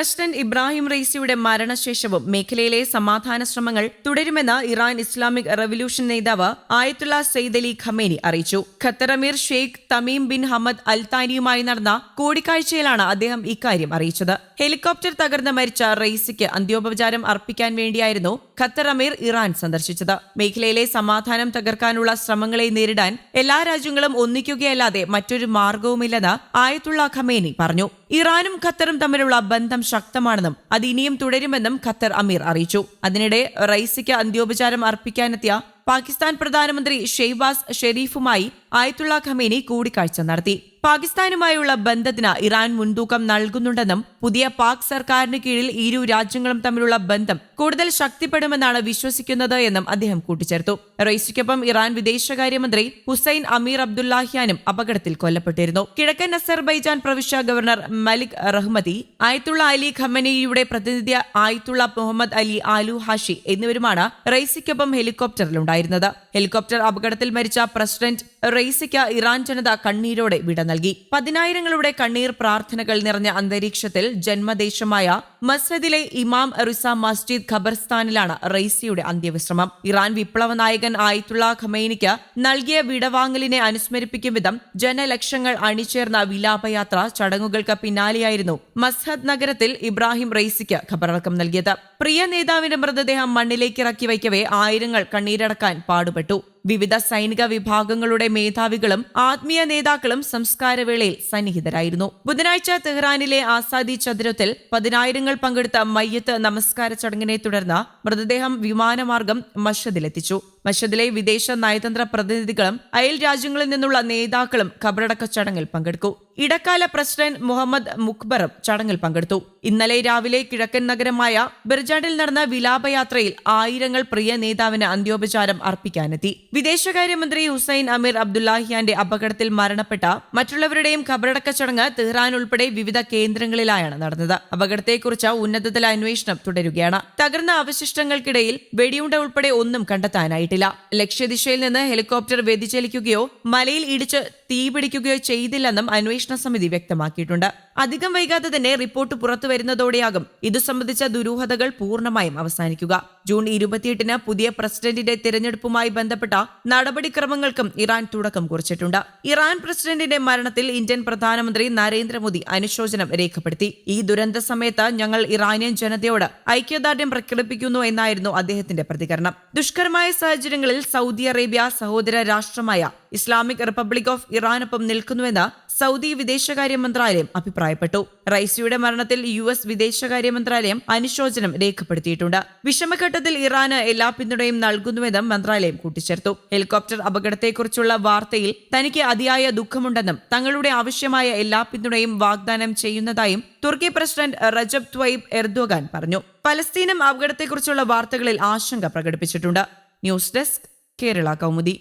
President Ibrahim റെയ്സിയുടെ മരണശേഷവും മേഖലയിലെ സമാധാന ശ്രമങ്ങൾ തുടരുമെന്ന് ഇറാൻ ഇസ്ലാമിക് റവല്യൂഷൻ നേതാവ് ആയത്തുള്ള സെയ്ദ് അലി ഖമേനി അറിയിച്ചു. Qatar Emir Sheikh Tamim bin Hamad Al താനിയുമായി നടന്ന കൂടിക്കാഴ്ചയിലാണ് അദ്ദേഹം ഇക്കാര്യം അറിയിച്ചത്. ഹെലികോപ്റ്റർ തകർന്ന് മരിച്ച റെയ്സിക്ക് അന്ത്യോപചാരം അർപ്പിക്കാൻ വേണ്ടിയായിരുന്നു ഖത്തർ അമീർ ഇറാൻ സന്ദർശിച്ചത്. മേഖലയിലെ സമാധാനം തകർക്കാനുള്ള ശ്രമങ്ങളെ നേരിടാൻ എല്ലാ രാജ്യങ്ങളും ഒന്നിക്കുകയല്ലാതെ മറ്റൊരു മാർഗവുമില്ലെന്ന് ആയത്തുള്ള ഖമേനി പറഞ്ഞു. ഇറാനും ഖത്തറും തമ്മിലുള്ള ബന്ധം ശക്തമാണെന്നും അത് ഇനിയും തുടരുമെന്നും ഖത്തർ അമീർ അറിയിച്ചു. അതിനിടെ റൈസിക്ക് അന്ത്യോപചാരം അർപ്പിക്കാനെത്തിയ പാകിസ്ഥാൻ പ്രധാനമന്ത്രി ഷെയ്ബാസ് ഷെരീഫുമായി ആയത്തുള്ള ഖമേനി കൂടിക്കാഴ്ച നടത്തി. പാകിസ്ഥാനുമായുള്ള ബന്ധത്തിന് ഇറാൻ മുൻതൂക്കം നൽകുന്നുണ്ടെന്നും പുതിയ പാക് സർക്കാരിന് കീഴിൽ ഇരു രാജ്യങ്ങളും തമ്മിലുള്ള ബന്ധം കൂടുതൽ ശക്തിപ്പെടുമെന്നാണ് വിശ്വസിക്കുന്നത് എന്നും അദ്ദേഹം കൂട്ടിച്ചേർത്തു. റൈസിക്കൊപ്പം ഇറാൻ വിദേശകാര്യമന്ത്രി ഹുസൈൻ അമീർ അബ്ദുല്ലാഹിയാനും അപകടത്തിൽ കൊല്ലപ്പെട്ടിരുന്നു. കിഴക്കൻ അസർബൈജാൻ പ്രവിശ്യ governor Malik Rahmati Ayatollah Ali ഖമനിയുടെ പ്രതിനിധി Ayatollah Mohammed Ali Al Hashem എന്നിവരുമാണ് റൈസിക്കൊപ്പം ഹെലികോപ്റ്ററിലുണ്ടായിരുന്നത്. ഹെലികോപ്റ്റർ അപകടത്തിൽ മരിച്ച പ്രസിഡന്റ് റെയ്സിക്ക് ഇറാൻ ജനത കണ്ണീരോടെ വിട നൽകി. പതിനായിരങ്ങളുടെ കണ്ണീർ പ്രാർത്ഥനകൾ നിറഞ്ഞ അന്തരീക്ഷത്തിൽ ജന്മദേശമായ മസ്ജിദിലെ ഇമാം റിസ മസ്ജിദ് ഖബർസ്ഥാനിലാണ് റെയ്സിയുടെ അന്ത്യവിശ്രമം. ഇറാൻ വിപ്ലവ നായകൻ ആയിത്തുള്ള ഖമൈനിക്ക് നൽകിയ വിടവാങ്ങലിനെ അനുസ്മരിപ്പിക്കും വിധം ജനലക്ഷങ്ങൾ അണിചേർന്ന വിലാപയാത്ര ചടങ്ങുകൾക്ക് പിന്നാലെയായിരുന്നു മസ്ഹദ് നഗരത്തിൽ ഇബ്രാഹിം റെയ്സിക്ക് ഖബറടക്കം നൽകിയത്. പ്രിയ നേതാവിന്റെ മൃതദേഹം മണ്ണിലേക്ക് ഇറക്കി വയ്ക്കവേ ആയിരങ്ങൾ കണ്ണീരടക്കാൻ പാടുപെട്ടു. വിവിധ സൈനിക വിഭാഗങ്ങളുടെ മേധാവികളും ആത്മീയ നേതാക്കളും സംസ്കാരവേളയിൽ സന്നിഹിതരായിരുന്നു. ബുധനാഴ്ച തെഹ്റാനിലെ ആസാദി ചതുരത്തിൽ പതിനായിരങ്ങൾ പങ്കെടുത്ത മയ്യത്ത് നമസ്കാര ചടങ്ങിനെ തുടർന്ന് മൃതദേഹം വിമാനമാർഗം മഷദിലെത്തിച്ചു. മഷദിലെ വിദേശ നയതന്ത്ര പ്രതിനിധികളും അയൽ രാജ്യങ്ങളിൽ നിന്നുള്ള നേതാക്കളും ഖബറടക്ക ചടങ്ങിൽ പങ്കെടുത്തു. ഇടക്കാല പ്രസിഡന്റ് മുഹമ്മദ് മുഖ്ബറും ചടങ്ങിൽ പങ്കെടുത്തു. ഇന്നലെ രാവിലെ കിഴക്കൻ നഗരമായ ബിർജാഡിൽ നടന്ന വിലാപയാത്രയിൽ ആയിരങ്ങൾ പ്രിയ നേതാവിന് അന്ത്യോപചാരം അർപ്പിക്കാനെത്തി. വിദേശകാര്യമന്ത്രി ഹുസൈൻ അമീർ അബ്ദുല്ലാഹിയാന്റെ അപകടത്തിൽ മരണപ്പെട്ട മറ്റുള്ളവരുടെയും ഖബറടക്ക ചടങ്ങ് തെഹ്റാൻ ഉൾപ്പെടെ വിവിധ കേന്ദ്രങ്ങളിലായാണ് നടന്നത്. അപകടത്തെക്കുറിച്ച് ഉന്നതതല അന്വേഷണം തുടരുകയാണ്. തകർന്ന അവശിഷ്ടങ്ങൾക്കിടയിൽ വെടിയുണ്ട ഉൾപ്പെടെ ഒന്നും കണ്ടെത്താനായിട്ടില്ല. ലക്ഷ്യദിശയിൽ നിന്ന് ഹെലികോപ്റ്റർ വ്യതിചലിക്കുകയോ മലയിൽ ഇടിച്ച് തീപിടിക്കുകയോ ചെയ്തില്ലെന്നും അന്വേഷണ സമിതി വ്യക്തമാക്കിയിട്ടുണ്ട്. അധികം വൈകാതെ തന്നെ റിപ്പോർട്ട് പുറത്തു വരുന്നതോടെയാകും ഇതു സംബന്ധിച്ച ദുരൂഹതകൾ പൂർണമായും അവസാനിക്കുക. ജൂൺ ഇരുപത്തിയെട്ടിന് പുതിയ പ്രസിഡന്റിന്റെ തിരഞ്ഞെടുപ്പുമായി ബന്ധപ്പെട്ട നടപടിക്രമങ്ങൾക്കും ഇറാൻ തുടക്കം കുറിച്ചിട്ടുണ്ട്. ഇറാൻ പ്രസിഡന്റിന്റെ മരണത്തിൽ ഇന്ത്യൻ പ്രധാനമന്ത്രി നരേന്ദ്രമോദി അനുശോചനം രേഖപ്പെടുത്തി. ഈ ദുരന്ത സമയത്ത് ഞങ്ങൾ ഇറാനിയൻ ജനതയോട് ഐക്യദാർഢ്യം പ്രകടിപ്പിക്കുന്നു എന്നായിരുന്നു അദ്ദേഹത്തിന്റെ പ്രതികരണം. ദുഷ്കരമായ സാഹചര്യങ്ങളിൽ സൗദി അറേബ്യ സഹോദര രാഷ്ട്രമായ ഇസ്ലാമിക് റിപ്പബ്ലിക് ഓഫ് ഇറാനൊപ്പം നിൽക്കുന്നുവെന്ന് സൗദി വിദേശകാര്യ മന്ത്രാലയം അഭിപ്രായപ്പെട്ടു. റൈസിയുടെ മരണത്തിൽ യു എസ് വിദേശകാര്യ മന്ത്രാലയം അനുശോചനം രേഖപ്പെടുത്തിയിട്ടുണ്ട്. വിഷമഘട്ടത്തിൽ ഇറാന് എല്ലാ പിന്തുണയും നൽകുന്നുവെന്നും മന്ത്രാലയം കൂട്ടിച്ചേർത്തു. ഹെലികോപ്റ്റർ അപകടത്തെക്കുറിച്ചുള്ള വാർത്തയിൽ തനിക്ക് അതിയായ ദുഃഖമുണ്ടെന്നും തങ്ങളുടെ ആവശ്യമായ എല്ലാ പിന്തുണയും വാഗ്ദാനം ചെയ്യുന്നതായും തുർക്കി പ്രസിഡന്റ് റജബ് ത്വൈബ് എർദോഗാൻ പറഞ്ഞു. പലസ്തീനും അപകടത്തെക്കുറിച്ചുള്ള വാർത്തകളിൽ ആശങ്ക പ്രകടിപ്പിച്ചിട്ടുണ്ട്. News desk Kerala Kaumudi.